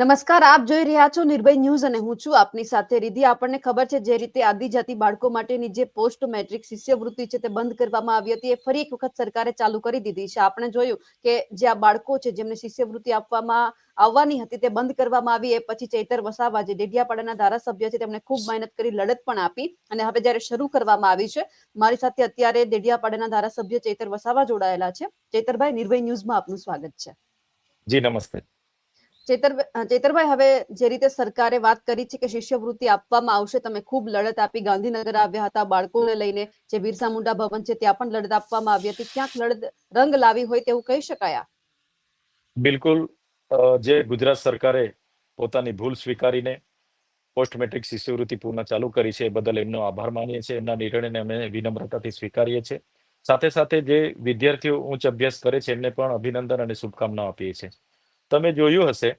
નમસ્કાર, આપ જોઈ રહ્યા છો નિર્ભય ન્યૂઝ અને હું છું આપની સાથે રીધિ. આપણને ખબર છે, જે રીતે આદિજાતિ બાળકો માટેની જે પોસ્ટ મેટ્રિક શિષ્યવૃત્તિ છે તે બંધ કરવામાં આવી હતી, એ ફરી એક વખત સરકારે ચાલુ કરી દીધી છે. આપણે જોયું કે જે આ બાળકો છે, જેમને શિષ્યવૃત્તિ આપવામાં આવવાની હતી, તે બંધ કરવામાં આવી. એ પછી ચૈતર વસાવા, જે ડેડિયાપાડાના ધારાસભ્ય છે, તેમણે ખૂબ મહેનત કરી, લડત પણ આપી અને હવે જ્યારે શરૂ કરવામાં આવી છે, મારી સાથે અત્યારે ડેડિયાપાડાના ધારાસભ્ય ચૈતર વસાવા જોડાયેલા છે. ચૈતરભાઈ, નિર્ભય ન્યૂઝમાં આપનું સ્વાગત છે. જી, નમસ્તે. ચેતર ચેતરભાઈ, હવે જે રીતે સરકારે વાત કરી છે કે શિષ્યવૃત્તિ આપવામાં આવશે, તમે ખૂબ લડત આપી. ગાંધીનગર આવ્યા હતા, બાળકોને લઈને જે બિરસા મુંડા ભવન છે, ત્યાં પણ લડત આપવામાં આવી હતી. ક્યાંક લડત રંગ લાવી હોય તેવું કહી શકાય? બિલકુલ જે ગુજરાત સરકારે પોતાની ભૂલ સ્વીકારીને પોસ્ટ મેટ્રિક શિષ્યવૃત્તિ પૂર્ણ ચાલુ કરી છે બદલ એમનો આભાર માનીએ છીએ. એમના નિર્ણયને અમે વિનમ્રતાથી સ્વીકારીએ છીએ. સાથે સાથે જે વિદ્યાર્થીઓ ઉચ્ચ અભ્યાસ કરે છે, એમને પણ અભિનંદન અને શુભકામનાઓ આપીએ છીએ. તમે જોયું હશે,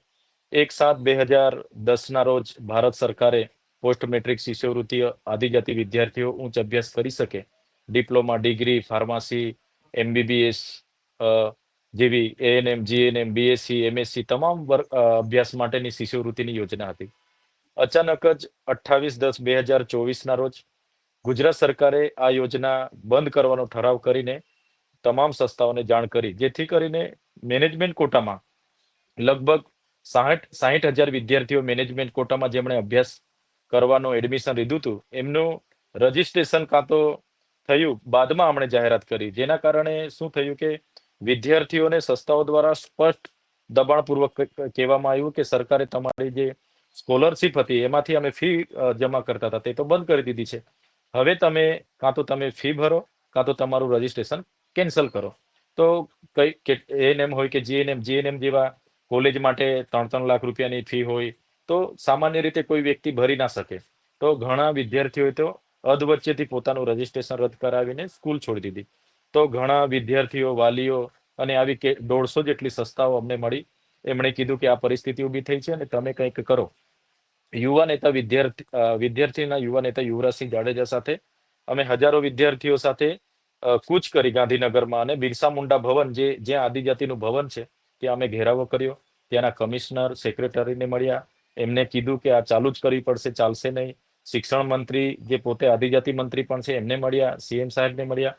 એક સાત બે હજાર દસના રોજ ભારત સરકારે પોસ્ટ મેટ્રિક શિષ્યવૃત્તિ આદિજાતિ વિદ્યાર્થીઓ ઉચ્ચ અભ્યાસ કરી શકે. ડિપ્લોમા, ડિગ્રી, ફાર્મસી, એમબીબીએસ જેવી એએનએમ, જીએનએમ, બીએસસી, એમએસસી તમામ વર્ગ અભ્યાસ માટેની શિષ્યવૃત્તિની યોજના હતી. અચાનક જ અઠ્ઠાવીસ દસ બે હજાર ચોવીસના રોજ ગુજરાત સરકારે આ યોજના બંધ કરવાનો ઠરાવ કરીને તમામ સંસ્થાઓને જાણ કરી, જેથી કરીને મેનેજમેન્ટ કોટામાં લગભગ સાઠ સાહીઠ હજાર વિદ્યાર્થીઓ મેનેજમેન્ટ કોટામાં જેમણે અભ્યાસ કરવાનો એડમિશન લીધું હતું, એમનું રજીસ્ટ્રેશન કાં તો થયું, બાદમાં આપણે જાહેરાત કરી. જેના કારણે શું થયું કે વિદ્યાર્થીઓને સંસ્થાઓ દ્વારા સ્પષ્ટ દબાણપૂર્વક કહેવામાં આવ્યું કે સરકારે તમારી જે સ્કોલરશીપ હતી, એમાંથી અમે ફી જમા કરતા હતા. તે તો બંધ કરી દીધી છે. હવે તમે કાં તો તમે ફી ભરો, કાં તો તમારું રજીસ્ટ્રેશન કેન્સલ કરો. તો કઈ એએનએમ હોય કે જીએનએમ જીએનએમ જેવા કોલેજ માટે ત્રણ ત્રણ લાખ રૂપિયાની ફી હોય તો સામાન્ય રીતે કોઈ વ્યક્તિ ભરી ના શકે. તો ઘણા વિદ્યાર્થીઓએ તો અધવચ્ચેથી પોતાનું રજીસ્ટ્રેશન રદ કરાવીને સ્કૂલ છોડી દીધી. તો ઘણા વિદ્યાર્થીઓ, વાલીઓ અને આવી કે દોઢસો જેટલી સંસ્થાઓ અમને મળી. એમણે કીધું કે આ પરિસ્થિતિ ઊભી થઈ છે અને તમે કંઈક કરો. યુવા નેતા વિદ્યાર્થી વિદ્યાર્થીના યુવા નેતા યુવરાજસિંહ જાડેજા સાથે અમે હજારો વિદ્યાર્થીઓ સાથે કૂચ કરી ગાંધીનગરમાં અને બિરસા મુંડા ભવન જે જ્યાં આદિજાતિનું ભવન છે ત્યાં અમે ઘેરાવો કર્યો, ત્યાંના કમિશનર, સેક્રેટરીને મળ્યા, એમને કીધું કે આ ચાલુ જ કરવી પડશે, ચાલશે નહીં. શિક્ષણ મંત્રી જે પોતે આદિજાતિ મંત્રી પણ છે, એમને મળ્યા, સીએમ સાહેબને મળ્યા.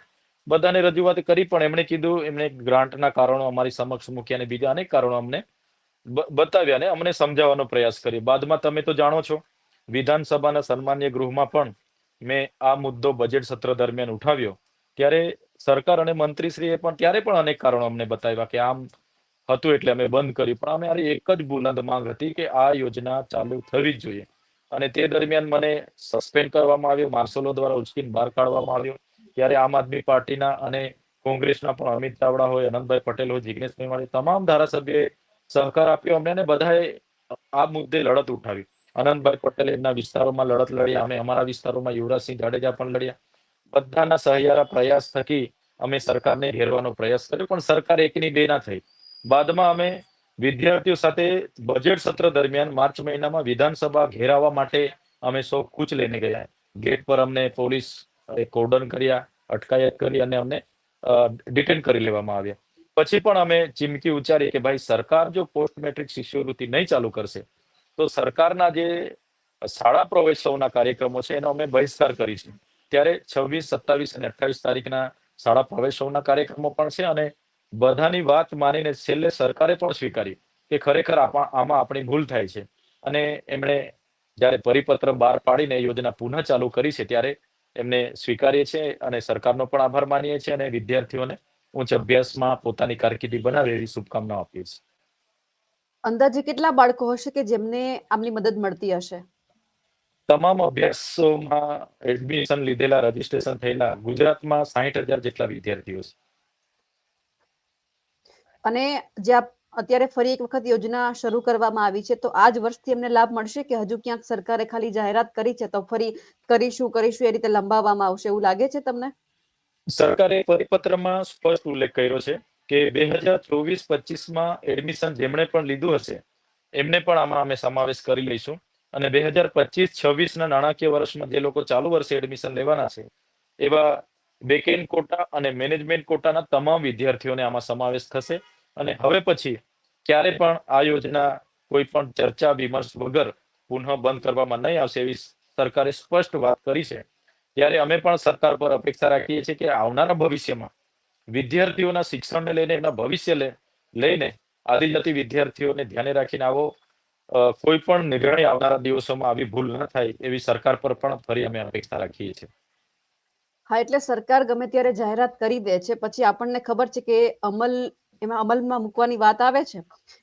બધાને રજૂઆત કરી, પણ એમણે કીધું, એમણે ગ્રાન્ટના કારણો અમારી સમક્ષ મૂક્યા અને બીજા અનેક કારણો અમને બતાવ્યા ને અમને સમજાવવાનો પ્રયાસ કર્યો. બાદમાં તમે તો જાણો છો, વિધાનસભાના સન્માન્ય ગૃહમાં પણ મેં આ મુદ્દો બજેટ સત્ર દરમિયાન ઉઠાવ્યો. ત્યારે સરકાર અને મંત્રીશ્રીએ પણ ત્યારે પણ અનેક કારણો અમને બતાવ્યા કે આમ હતું એટલે અમે બંધ કર્યું. પણ અમે એક જ બુલંદ માંગ હતી કે આ યોજના ચાલુ થવી જોઈએ. અને તે દરમિયાન મને સસ્પેન્ડ કરવામાં આવ્યો માર્શલો દ્વારા ઉચકીને બહાર કાઢવામાં આવ્યો. ત્યારે આમ આદમી પાર્ટીના અને કોંગ્રેસના પણ અમિત ચાવડા હોય, અનંતભાઈ પટેલ હોય, જિગ્નેશ મેવાણી, તમામ ધારાસભ્યોએ સહકાર આપ્યો. અમને અને બધાએ આ મુદ્દે લડત ઉઠાવી. અનંતભાઈ પટેલ એમના વિસ્તારોમાં લડત લડ્યા અમે અમારા વિસ્તારોમાં યુવરાજસિંહ જાડેજા પણ લડ્યા. બધાના સહિયારા પ્રયાસ થકી અમે સરકારને ઘેરવાનો પ્રયાસ કર્યો, પણ સરકાર એકની બે ના થઈ. બાદમાં અમે વિદ્યાર્થીઓ સાથે બજેટ સત્ર દરમિયાન માર્ચ મહિનામાં વિધાનસભા ઘેરાવા માટે અમે સૌ કૂચ લઈને ગયા. ગેટ પર અમને પોલીસ કોર્ડન કર્યા, અટકાયત કરી અને અમને ડિટેન કરી લેવામાં આવ્યા. પછી પણ અમે ચીમકી ઉચ્ચારી કે ભાઈ સરકાર જો પોસ્ટ મેટ્રિક શિષ્યવૃત્તિ નહીં ચાલુ કરશે, તો સરકારના જે શાળા પ્રવેશોના કાર્યક્રમો છે એનો અમે બહિષ્કાર કરીશું. ત્યારે છવ્વીસ, સત્તાવીસ અને અઠ્ઠાવીસ તારીખના શાળા પ્રવેશોના કાર્યક્રમો પણ છે અને બધાની વાત માનીને છેલ્લે સરકારે પણ સ્વીકારી કે ખરેખર આમાં આપણી ભૂલ થાય છે. અને એમણે જ્યારે પરિપત્ર બહાર પાડીને યોજના પુનઃ ચાલુ કરી છે ત્યારે એમને સ્વીકારીએ છીએ અને સરકારનો પણ આભાર માનીએ છીએ અને વિદ્યાર્થીઓને ઉચ્ચ અભ્યાસમાં પોતાની કારકિર્દી બનાવે એવી શુભકામનાઓ આપીએ છીએ. અંદાજે કેટલા બાળકો હશે કે જેમને આમની મદદ મળતી હશે? તમામ અભ્યાસોમાં એડમિશન લીધેલા રજીસ્ટ્રેશન થયેલા ગુજરાતમાં સાહીઠ હજાર જેટલા વિદ્યાર્થીઓ છે. અને જે અત્યારે ફરી એક વખત યોજના શરૂ કરવામાં આવી છે, તો આ જ વર્ષથી એમને લાભ મળશે કે હજુ ક્યાંક સરકારે ખાલી જાહેરાત કરી છે? તો ફરી કરીશું કરીશું, એ રીતે લંબાવવામાં આવશે એવું લાગે છે તમને? સરકારે પરિપત્રમાં સ્પષ્ટ ઉલ્લેખ કર્યો છે કે બે હજાર ચોવીસ પચીસમાં એડમિશન જેમણે પણ લીધું હશે, એમને પણ આમાં અમે સમાવેશ કરી લઈશું. અને બે હજાર પચીસ છવ્વીસના નાણાકીય વર્ષમાં જે લોકો ચાલુ વર્ષે એડમિશન લેવાના છે, એવા બેકેન્ડ કોટા અને મેનેજમેન્ટ કોટાના તમામ વિદ્યાર્થીઓને આમાં સમાવેશ થશે. અને હવે પછી ક્યારે પણ આ યોજના કોઈ પણ ચર્ચા, વિમર્શ વગર પુનઃ બંધ કરવામાં નહીં આવશે એવી સરકારે સ્પષ્ટ વાત કરી છે. ત્યારે અમે પણ સરકાર પર અપેક્ષા રાખીએ છીએ કે આવનારા ભવિષ્યમાં વિદ્યાર્થીઓના શિક્ષણને લઈને એમના ભવિષ્ય લઈને આદિજાતિ વિદ્યાર્થીઓને ધ્યાને રાખીને આવો કોઈ પણ નિર્ણય આવનારા દિવસોમાં આવી ભૂલ ન થાય એવી સરકાર પર પણ ફરી અમે અપેક્ષા રાખીએ છીએ. હા, એટલે સરકાર ગમે ત્યારે જાહેરાત કરી દે છે. પછી આપણને ખબર છે કે અમલ એમાં અમલમાં મૂકવાની વાત આવે છે?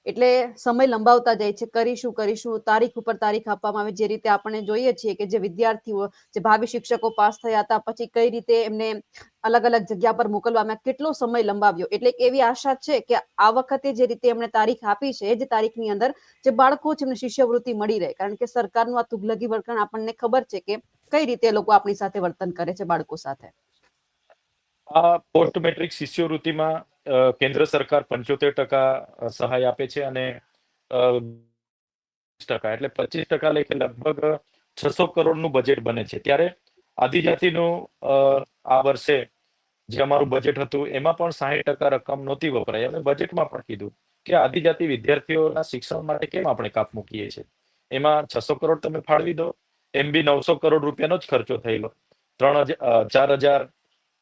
એટલે સમય લંબાવતા જાય છે. કરીશું કરીશું તારીખ ઉપર તારીખ આપવામાં આવે જે રીતે આપણે જોઈએ છીએ કે જે વિદ્યાર્થીઓ, જે ભાવિ શિક્ષકો પાસ થયા હતા, પછી કઈ રીતે એમને અલગ અલગ જગ્યા પર મોકલવામાં કેટલો સમય લંબાવ્યો? એટલે એવી આશા છે કે આ વખતે જે રીતે એમણે તારીખ આપી છે, એ જ તારીખની અંદર જે બાળકો છે એમને શિષ્યવૃત્તિ મળી રહે. કારણ કે સરકારનું આ તુગલગી વર્તન આપણને ખબર છે કે કઈ રીતે લોકો આપણી સાથે વર્તન કરે છે બાળકો સાથે. આ પોસ્ટ મેટ્રિક શિષ્યવૃત્તિમાં કેન્દ્ર સરકાર પંચોતેર ટકા સહાય આપે છે અને ટકા એટલે પચીસ ટકા લઈ લગભગ છસો કરોડનું બજેટ બને છે. ત્યારે આદિજાતિનું આ વર્ષે જે અમારું બજેટ હતું, એમાં પણ સાહીઠ ટકા રકમ નહોતી વપરાય અમે બજેટમાં પણ કીધું કે આદિજાતિ વિદ્યાર્થીઓના શિક્ષણ માટે કેમ આપણે કાપ મૂકીએ છીએ? એમાં છસો કરોડ તમે ફાળવી દો, એમ બી નવસો કરોડ રૂપિયાનો જ ખર્ચો થયેલો. ત્રણ હજાર ચાર હજાર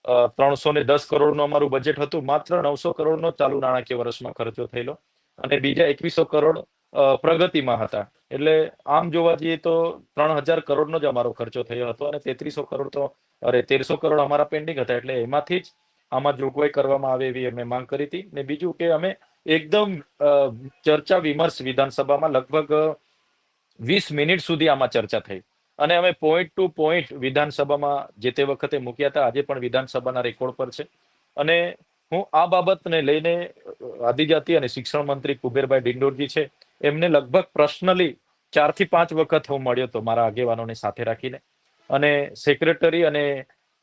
ત્રણસો ને દસ કરોડનું અમારું બજેટ હતું. માત્ર નવસો કરોડનો ચાલુ નાણાકીય વર્ષમાં ખર્ચો થયેલો. અને બીજા એકવીસો કરોડ પ્રગતિમાં હતા. એટલે આમ જોવા જઈએ તો ત્રણ હજાર કરોડનો જ અમારો ખર્ચો થયો હતો અને તેત્રીસો કરોડ તો, અરે, તેરસો કરોડ અમારા પેન્ડિંગ હતા. એટલે એમાંથી જ આમાં જોગવાઈ કરવામાં આવે એવી અમે માંગ કરી હતી. ને બીજું કે અમે એકદમ ચર્ચા વિમર્શ વિધાનસભામાં લગભગ વીસ મિનિટ સુધી આમાં ચર્ચા થઈ. અને અમે પોઈન્ટ ટુ પોઈન્ટ વિધાનસભામાં જે તે વખતે મૂક્યા હતા, આજે પણ વિધાનસભાના રેકોર્ડ પર છે. અને હું આ બાબતને લઈને આદિજાતિ અને શિક્ષણ મંત્રી કુબેરભાઈ ડિંડોરજી છે, એમને લગભગ પર્સનલી ચારથી પાંચ વખત હું મળ્યો હતો મારા આગેવાનોને સાથે રાખીને. અને સેક્રેટરી અને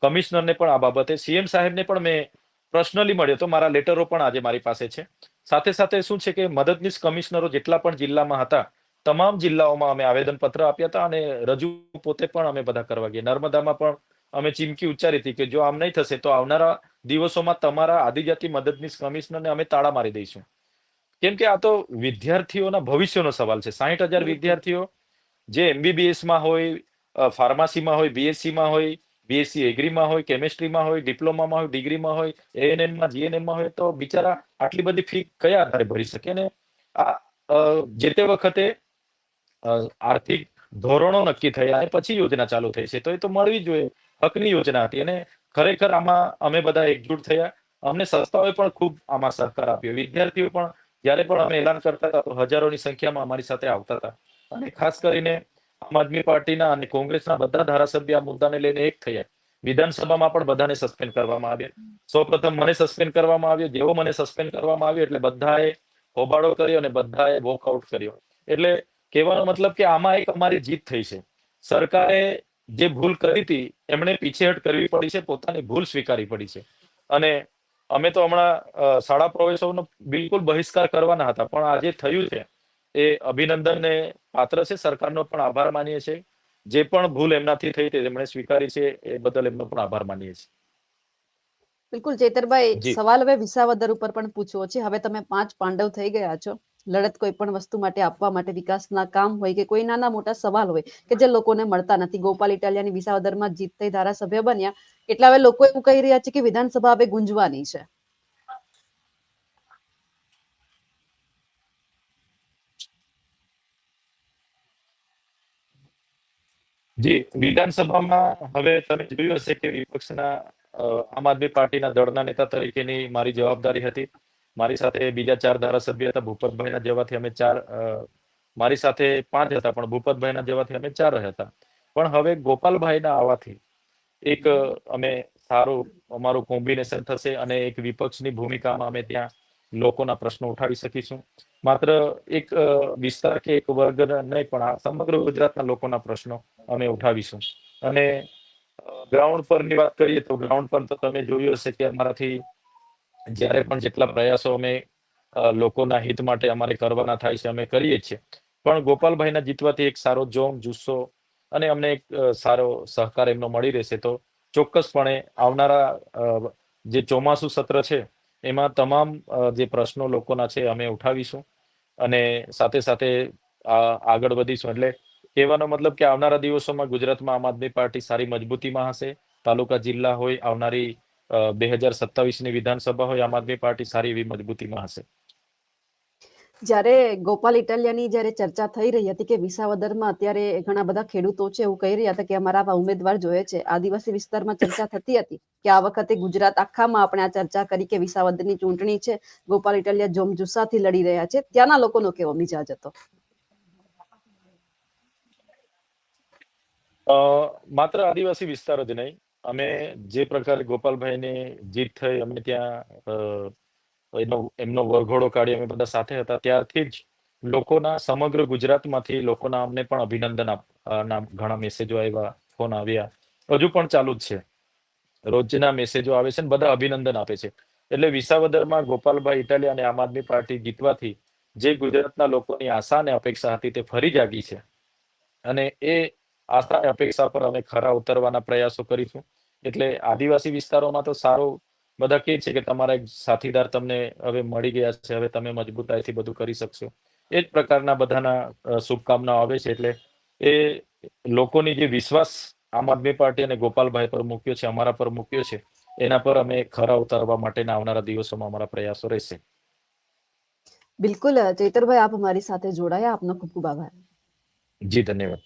કમિશનરને પણ આ બાબતે સીએમ સાહેબને પણ મેં પર્સનલી મળ્યો હતો. મારા લેટરો પણ આજે મારી પાસે છે. સાથે સાથે શું છે કે મદદનીશ કમિશનરો જેટલા પણ જિલ્લામાં હતા તમામ જિલ્લાઓમાં અમે આવેદનપત્ર આપ્યા હતા અને રજૂ પોતે પણ અમે બધા કરવા ગયા. નર્મદામાં પણ અમે ચીમકી ઉચ્ચારી હતી કે જો આમ નહીં થશે તો આવનારા દિવસોમાં તમારા આદિજાતિ મદદનીશ કમિશનરને અમે તાળા મારી દઈશું. કેમ કે આ તો વિદ્યાર્થીઓના ભવિષ્યનો સવાલ છે. સાહીઠ હજાર વિદ્યાર્થીઓ જે એમબીબીએસમાં માં હોય ફાર્મસીમાં હોય બીએસસીમાં માં હોય બીએસસી એગ્રીમાં હોય કેમેસ્ટ્રીમાં હોય ડિપ્લોમામાં હોય ડિગ્રીમાં હોય એએનએમમાં જીએનએમમાં હોય તો બિચારા આટલી બધી ફી કયા આધારે ભરી શકે? ને આ જે તે વખતે આર્થિક ધોરણો નક્કી થયા અને પછી યોજના ચાલુ થઈ છે. તો એ તો મળવી જોઈએ. હકની યોજના હતી અને ખરેખર આમાં અમે બધા એકજૂટ થયા. અમને સંસ્થાઓએ પણ ખૂબ આમાં સહકાર આપ્યો. વિદ્યાર્થીઓ પણ જ્યારે પણ અમે એલાન કરતા હતા તો હજારોની સંખ્યામાં અમારી સાથે આવતા હતા. અને ખાસ કરીને આમ આદમી પાર્ટીના અને કોંગ્રેસના બધા ધારાસભ્ય આ મુદ્દાને લઈને એક થયા. વિધાનસભામાં પણ બધાને સસ્પેન્ડ કરવામાં આવ્યા. સૌપ્રથમ મને સસ્પેન્ડ કરવામાં આવ્યો, જેવો મને સસ્પેન્ડ કરવામાં આવ્યો એટલે બધાએ હોબાળો કર્યો અને બધાએ વોકઆઉટ કર્યો. એટલે કહેવાનો મતલબ કે આમાં એક અમારી જીત થઈ છે. સરકારે જે ભૂલ કરી હતી એમણે પીછેહટ કરવી પડી છે પોતાની ભૂલ સ્વીકારી પડી છે. અને અમે તો હમણાં શાળા પ્રવેશોનો બિલકુલ બહિષ્કાર કરવાના હતા પણ આજે થયું છે એ અભિનંદનને પાત્ર છે. સરકારનો પણ આભાર માનીએ છીએ. જે પણ ભૂલ એમનાથી થઈ તે એમણે સ્વીકારી છે એ બદલ એમનો પણ આભાર માનીએ છીએ. બિલકુલ ચેતરભાઈ સવાલ હવે વિસાવદર ઉપર પણ પૂછવો છે. હવે તમે પાંચ પાંડવ થઈ ગયા છો. લડત કોઈ પણ વસ્તુ માટે આપવા માટે વિકાસના કામ હોય કે કોઈ નાના મોટા સવાલ હોય કે જે લોકોને મળતા નથી. ગોપાલ ઇટાલિયાની વિસાવદરમાં જીત થઈ ધારાસભ્ય બન્યા. એટલા હવે લોકો એવું કહી રહ્યા છે કે વિધાનસભા હવે ગુંજવાની છે. જી, વિધાનસભામાં હવે તમે જોયું હશે કે વિપક્ષના આમ આદમી પાર્ટીના દળના નેતા તરીકેની મારી જવાબદારી હતી. મારી સાથે બીજા ચાર ધારાસભ્ય હતા, ભૂપતભાઈના જવાથી અમે ચાર મારી સાથે પાંચ હતા, પણ ભૂપતભાઈના જવાથી અમે ચાર હતા. પણ હવે ગોપાલભાઈના આવવાથી એક અમે સારું, અમારું કોમ્બિનેશન થશે અને એક વિપક્ષની ભૂમિકામાં અમે ત્યાં લોકોના પ્રશ્નો ઉઠાવી શકીશું. માત્ર એક વિસ્તાર કે એક વર્ગ નહીં, પણ આ સમગ્ર ગુજરાતના લોકોના પ્રશ્નો અમે ઉઠાવીશું. અને ગ્રાઉન્ડ પરની વાત કરીએ તો ગ્રાઉન્ડ પર તો તમે જોયું હશે કે અમારાથી જ્યારે પણ જેટલા પ્રયાસો અમે લોકોના હિત માટે અમારે કરવાના થાય છે, અમે કરીએ છીએ. પણ ગોપાલભાઈના જીતવાથી એક સારો જોમ, જુસ્સો અને અમને એક સારો સહકાર એમનો મળી રહેશે. તો ચોક્કસપણે આવનારા જે ચોમાસું સત્ર છે, એમાં તમામ જે પ્રશ્નો લોકોના છે, અમે ઉઠાવીશું. અને સાથે સાથે આગળ વધીશું. એટલે કહેવાનો મતલબ કે આવનારા દિવસોમાં ગુજરાતમાં આમ આદમી પાર્ટી સારી મજબૂતીમાં હશે. તાલુકા જિલ્લા હોય, આવનારી બે હજાર સત્તાવીસની વિધાનસભા હોય આમ આદમી પાર્ટી સારી એવી મજબૂતીમાં હશે. જ્યારે ગોપાલ ઇટાલિયાની જ્યારે ચર્ચા થઈ રહી હતી કે વિસાવદરમાં અત્યારે ઘણા બધા ખેડૂતો છે એવું કહી રહ્યા હતા કે અમારા આવા ઉમેદવાર જોઈએ છે આદિવાસી વિસ્તારમાં ચર્ચા થતી હતી કે આ વખતે ગુજરાત આખામાં આપણે આ ચર્ચા કરી કે વિસાવદરની ચૂંટણી છે ગોપાલ ઇટાલિયા જોમજુસ્સાથી લડી રહ્યા છે ત્યાંના લોકોનો કેવો મિજાજ હતો? માત્ર આદિવાસી વિસ્તાર જ નહીં અમે જે પ્રકારે ગોપાલભાઈની જીત થઈ, અમે ત્યાં એનો, એમનો વરઘોડો કાઢી અમે બધા સાથે હતા. ત્યારથી જ લોકોના સમગ્ર ગુજરાતમાંથી લોકોના અમને પણ અભિનંદન ના, ઘણા મેસેજો આવ્યા ફોન આવ્યા. હજુ પણ ચાલુ જ છે. રોજના મેસેજો આવે છે ને બધા અભિનંદન આપે છે. એટલે વિસાવદરમાં ગોપાલભાઈ ઇટાલી અને આમ આદમી પાર્ટી જીતવાથી જે ગુજરાતના લોકોની આશા અને અપેક્ષા હતી તે ફરી જાગી છે. અને એ આશા અને અપેક્ષા પર અમે ખરા ઉતરવાના પ્રયાસો કરીશું. એટલે આદિવાસી વિસ્તારોમાં તો સારું બધા કે છે કે તમારા એક સાથીદાર તમને હવે મળી ગયા છે હવે તમે મજબૂતાઈથી બધું કરી શકશો. એ જ પ્રકારના બધાના શુભકામનાઓ આવે છે. એટલે એ લોકોની જે વિશ્વાસ આમ આદમી પાર્ટી અને ગોપાલભાઈ પર મૂક્યો છે અમારા પર મૂક્યો છે એના પર અમે ખરા ઉતારવા માટેના આવનારા દિવસોમાં અમારા પ્રયાસો રહેશે. બિલકુલ ચૈતરભાઈ આપ અમારી સાથે જોડાયા. આપનો ખૂબ ખૂબ આભાર. જી ધન્યવાદ.